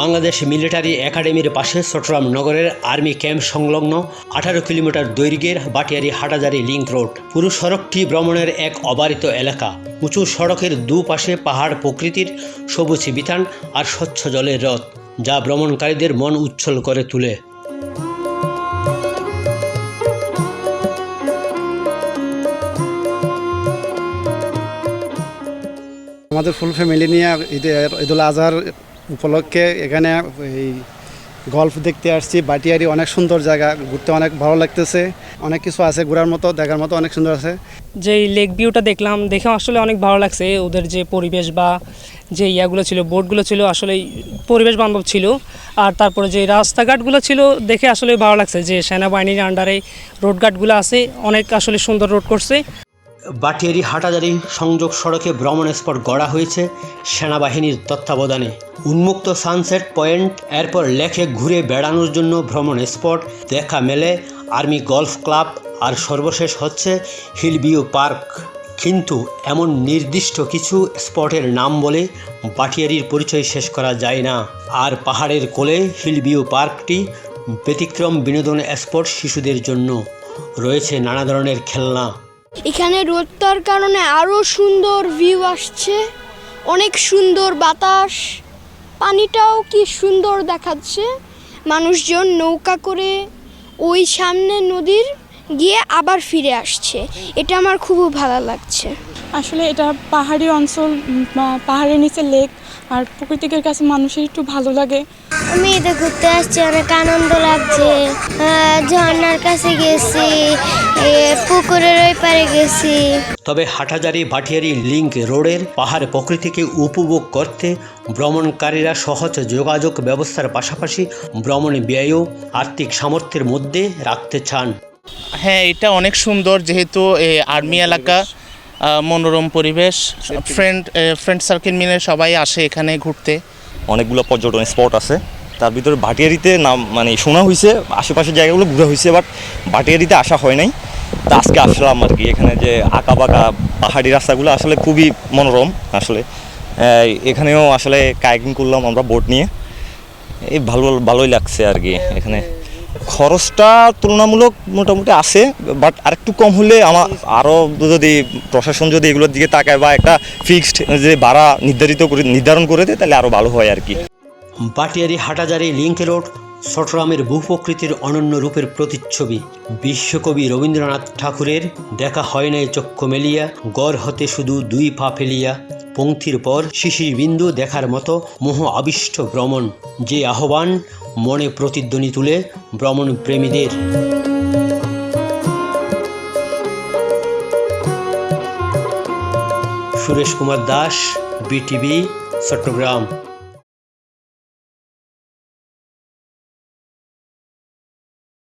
Bangladesh military একাডেমির পাশে চট্টগ্রাম নগরের আর্মি ক্যাম্প সংলগ্ন আঠারো কিলোমিটার দৈর্ঘ্যের বাটিয়ারি হাটাজারি লিংক রোড। পুরো সড়কটি ভ্রমণের এক অবারিত এলাকা। উঁচু সড়কের দুপাশে পাহাড় প্রকৃতির সবুজ বিতান আর স্বচ্ছ জলের রথ, যা ভ্রমণকারীদের মন উচ্ছল করে তোলে। আমাদের ফুল ফ্যামিলি নিয়ে ঈদের ঈদুল আজহার উপলক্ষে এখানে এই গল্ফ দেখতে আসছি। বাটিয়ারি অনেক সুন্দর জায়গা, ঘুরতে অনেক ভালো লাগতেছে। অনেক কিছু আছে ঘোরার মতো, দেখার মতো অনেক সুন্দর আছে। যে লেক ভিউটা দেখলাম, দেখে আসলে অনেক ভালো লাগছে। ওদের যে পরিবেশ বা যে ইয়াগুলো ছিল, বোটগুলো ছিল, আসলে পরিবেশ বান্ধব ছিল। আর তারপরে যে রাস্তাঘাটগুলো ছিল, দেখে আসলে ভালো লাগছে যে সেনাবাহিনীর আন্ডারে রোডঘাটগুলো আছে, অনেক আসলে সুন্দর রোড করছে। বাটিয়ারি হাটাজারি সংযোগ সড়কে ভ্রমণ স্পট গড়া হয়েছে সেনাবাহিনীর তত্ত্বাবধানে। উন্মুক্ত সানসেট পয়েন্ট এরপর লেখে ঘুরে বেড়ানোর জন্য ভ্রমণ স্পট দেখা মেলে, আর্মি গলফ ক্লাব, আর সর্বশেষ হচ্ছে হিলভিউ পার্ক। কিন্তু এমন নির্দিষ্ট কিছু স্পটের নাম বলে বাটিয়ারির পরিচয় শেষ করা যায় না। আর পাহাড়ের কোলে হিলভিউ পার্কটি ব্যতিক্রম বিনোদন স্পট শিশুদের জন্য। রয়েছে নানা ধরনের খেলনা। এখানে রোদটার কারণে আরও সুন্দর ভিউ আসছে। অনেক সুন্দর বাতাস। পানিটাও কি সুন্দর দেখাচ্ছে। মানুষজন নৌকা করে ওই সামনে নদীর গিয়ে আবার ফিরে আসছে। এটা আমার খুব ভালো লাগছে। আসলে এটা পাহাড়ি অঞ্চল পাহাড়ের নিচে লেক আর প্রকৃতিকের কাছে মানুষের একটু ভালো লাগে। আমি এটা ঘুরতে আসছি অনেক আনন্দ লাগছে। আহ, ঝর্ণার কাছে গেছি পুকুরের ওই পারে গেছি। তবে হাটাজারি ভাটিয়ারি লিংক রোডের পাহাড় প্রকৃতিকে উপভোগ করতে ভ্রমণকারীরা সহজ যোগাযোগ ব্যবস্থার পাশাপাশি ভ্রমণ ব্যয়ও আর্থিক সামর্থ্যের মধ্যে রাখতে চান। হ্যাঁ এটা অনেক সুন্দর যেহেতু আর্মি এলাকা মনোরম পরিবেশ। ফ্রেন্ড ফ্রেন্ড সার্কেল মিলে সবাই আসে এখানে ঘুরতে। অনেকগুলো পর্যটন স্পট আছে। তার ভিতরে ভাটিয়ারিতে নাম মানে শোনা হয়েছে আশেপাশের জায়গাগুলো ঘুরে হয়েছে বাট ভাটিয়ারিতে আসা হয় নাই। তা আজকে আসলাম আর কি এখানে যে আঁকা বাঁকা পাহাড়ি রাস্তাগুলো আসলে খুবই মনোরম আসলে। এখানেও আসলে কায়াকিং করলাম আমরা বোট নিয়ে। এই ভালো ভালোই লাগছে আর কি এখানে। খরচটা তুলনামূলক মোটামুটি আছে বাট আরেকটু কম হলে আমার আরও যদি প্রশাসন যদি এগুলোর দিকে তাকায় বা একটা ফিক্সড যে ভাড়া নির্ধারিত করে নির্ধারণ করে দেয়, তাহলে আরও ভালো হয় আর কি বাটিয়ারি হাটাজারি লিঙ্ক রোড, চট্টগ্রামের ভূপ্রকৃতির অনন্য রূপের প্রতিচ্ছবি। বিশ্বকবি রবীন্দ্রনাথ ঠাকুরের দেখা হয় নাই চক্ষু মেলিয়া, গড় হতে শুধু দুই পা ফেলিয়া। পঙ্ক্তির পর শিশির বিন্দু দেখার মতো মোহ আবিষ্ট ভ্রমণ। যে আহ্বান মনে প্রতিধ্বনি তুলে ভ্রমণ প্রেমীদের। সুরেশ কুমার দাস বিটিভি চট্টগ্রাম।